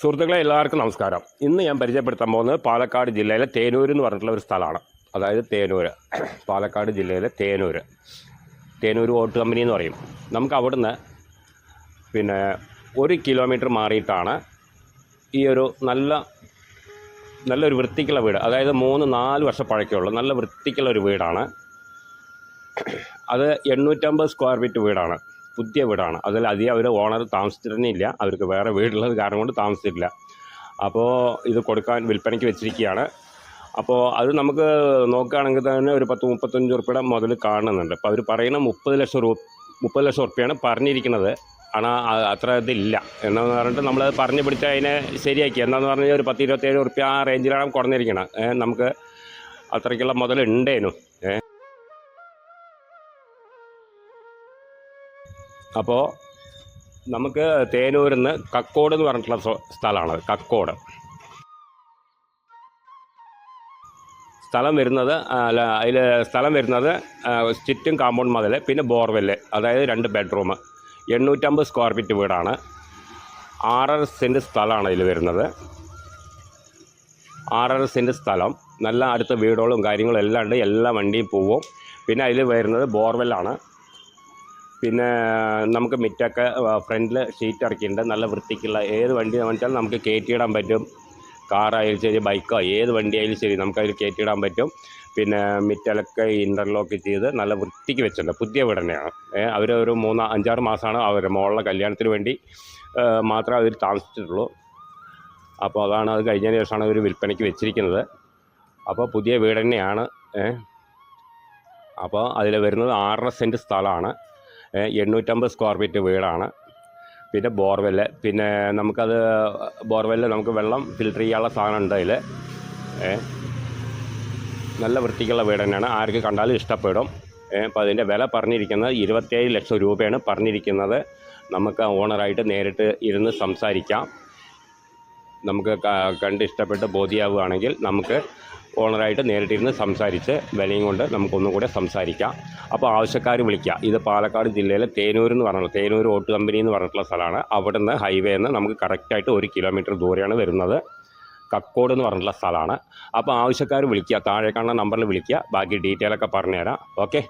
സുഹൃത്തുക്കളെ എല്ലാവർക്കും നമസ്കാരം. ഇന്ന് ഞാൻ പരിചയപ്പെടുത്താൻ പോകുന്നത് പാലക്കാട് ജില്ലയിലെ തേനൂർ എന്ന് പറഞ്ഞിട്ടുള്ള ഒരു സ്ഥലമാണ്. അതായത് തേനൂർ പാലക്കാട് ജില്ലയിലെ തേനൂർ തേനൂർ ഓട്ട് കമ്പനി എന്ന് പറയും. നമുക്ക് അവിടുന്ന് പിന്നെ ഒരു കിലോമീറ്റർ മാറിയിട്ടാണ് ഈ ഒരു നല്ല നല്ലൊരു വൃത്തിക്കുള്ള വീട്. അതായത് മൂന്ന് നാല് വർഷം പഴക്കമുള്ള നല്ല വൃത്തിക്കുള്ള ഒരു വീടാണ്. അത് എണ്ണൂറ്റമ്പത് സ്ക്വയർ ഫീറ്റ് വീടാണ്. പുതിയ വീടാണ് അതിൽ അധികം അവർ ഓണർ താമസിച്ചിരുന്നില്ല അവർക്ക് വേറെ വീടുള്ളത് കാരണം കൊണ്ട് താമസിച്ചിട്ടില്ല അപ്പോൾ ഇത് കൊടുക്കാൻ വിൽപ്പനയ്ക്ക് വെച്ചിരിക്കുകയാണ് അപ്പോൾ അത് നമുക്ക് നോക്കുകയാണെങ്കിൽ തന്നെ ഒരു പത്ത് മുപ്പത്തഞ്ച് ഉറുപ്പിയുടെ മുതൽ കാണുന്നുണ്ട് അപ്പോൾ അവർ പറയുന്ന മുപ്പത് ലക്ഷം രൂപ മുപ്പത് ലക്ഷം ഉറുപ്പ്യാണ് പറഞ്ഞിരിക്കുന്നത് ஆனால் അ- അത്ര ഇതില്ല എന്നാന്ന് പറഞ്ഞിട്ട് നമ്മൾ പറഞ്ഞു പിടിച്ച് അതിനെ ശരിയാക്കി എന്താന്ന് പറഞ്ഞാൽ ഒരു പത്ത് ഇരുപത്തേഴ് ഉറുപ്പ്യ ആ റേഞ്ചിലാണ് കുറഞ്ഞിരിക്കണം ഏ, നമുക്ക് അത്രയ്ക്കുള്ള മുതൽ ഉണ്ടേനു അപ്പോൾ നമുക്ക് തേനൂരിൽ നിന്ന് കക്കോട് എന്ന് പറഞ്ഞിട്ടുള്ള സ്ഥലമാണ് കക്കോട്. സ്ഥലം വരുന്നത് അല്ല അതിൽ സ്ഥലം വരുന്നത് ചുറ്റും കാമ്പൗണ്ട് മതിൽ പിന്നെ ബോർവെല്ല് അതായത് രണ്ട് ബെഡ്റൂം എണ്ണൂറ്റമ്പത് സ്ക്വയർ ഫീറ്റ് വീടാണ്. ആറര സെന്റ് സ്ഥലമാണ് ഇതിൽ വരുന്നത്. ആറര സെന്റ് സ്ഥലം. നല്ല അടുത്ത വീടുകളും കാര്യങ്ങളും എല്ലാം ഉണ്ട്. എല്ലാ വണ്ടിയും പോവും. പിന്നെ അതിൽ വരുന്നത് ബോർവെല്ലാണ്. പിന്നെ നമുക്ക് മിറ്റൊക്കെ ഫ്രണ്ടിൽ ഷീറ്റ് ഇറക്കിയിട്ടുണ്ട്. നല്ല വൃത്തിക്കുള്ള ഏത് വണ്ടി വെച്ചാൽ നമുക്ക് കയറ്റിയിടാൻ പറ്റും. കാറായാലും ശരി ബൈക്കോ ഏത് വണ്ടിയായാലും ശരി നമുക്കതിൽ കയറ്റിയിടാൻ പറ്റും. പിന്നെ മിറ്റലൊക്കെ ഇന്റർലോക്ക് ചെയ്ത് നല്ല വൃത്തിക്ക് വെച്ചിട്ടുണ്ട്. പുതിയ വീടനെയാണ് അവർ ഒരു മൂന്ന് അഞ്ചാറ് മാസമാണ് അവർ മോളിലെ കല്യാണത്തിന് വേണ്ടി മാത്രമേ അതിൽ താമസിച്ചിട്ടുള്ളൂ. അപ്പോൾ അതാണ് അത് കഴിഞ്ഞ ശേഷമാണ് അവർ വിൽപ്പനയ്ക്ക് വെച്ചിരിക്കുന്നത്. അപ്പോൾ പുതിയ വീട് തന്നെയാണ്. അപ്പോൾ അതിൽ വരുന്നത് ആറര സെന്റ് സ്ഥലമാണ്. എണ്ണൂറ്റമ്പത് സ്ക്വയർ ഫീറ്റ് വീടാണ്. പിന്നെ ബോർവെല്ല് പിന്നെ നമുക്കത് ബോർവെല്ല് നമുക്ക് വെള്ളം ഫിൽറ്റർ ചെയ്യാനുള്ള സാധനം ഉണ്ട് അതിൽ നല്ല വൃത്തിക്കുള്ള വീട് തന്നെയാണ്. ആർക്ക് കണ്ടാലും ഇഷ്ടപ്പെടും. അപ്പോൾ അതിന്റെ വില പറഞ്ഞിരിക്കുന്നത് ഇരുപത്തേഴ് ലക്ഷം രൂപയാണ് പറഞ്ഞിരിക്കുന്നത്. നമുക്ക് ഓണറായിട്ട് നേരിട്ട് ഇരുന്ന് സംസാരിക്കാം. നമുക്ക് കണ്ട് ഇഷ്ടപ്പെട്ട് ബോധ്യമാവുകയാണെങ്കിൽ നമുക്ക് ഓണറായിട്ട് നേരിട്ടിരുന്ന് സംസാരിച്ച് വിലയും കൊണ്ട് നമുക്കൊന്നും കൂടെ സംസാരിക്കാം. അപ്പോൾ ആവശ്യക്കാർ വിളിക്കുക. ഇത് പാലക്കാട് ജില്ലയിലെ തേനൂർ എന്ന് പറഞ്ഞുള്ള തേനൂർ ഓട്ട് കമ്പനി എന്ന് പറഞ്ഞിട്ടുള്ള സ്ഥലമാണ്. അവിടെ നിന്ന് ഹൈവേ നിന്ന് നമുക്ക് കറക്റ്റായിട്ട് ഒരു കിലോമീറ്റർ ദൂരെയാണ് വരുന്നത്. കക്കോട് എന്ന് പറഞ്ഞിട്ടുള്ള സ്ഥലമാണ്. അപ്പോൾ ആവശ്യക്കാർ വിളിക്കുക. താഴെ കാണുന്ന നമ്പറിൽ വിളിക്കുക. ബാക്കി ഡീറ്റെയിൽ ഒക്കെ പറഞ്ഞുതരാം. ഓക്കെ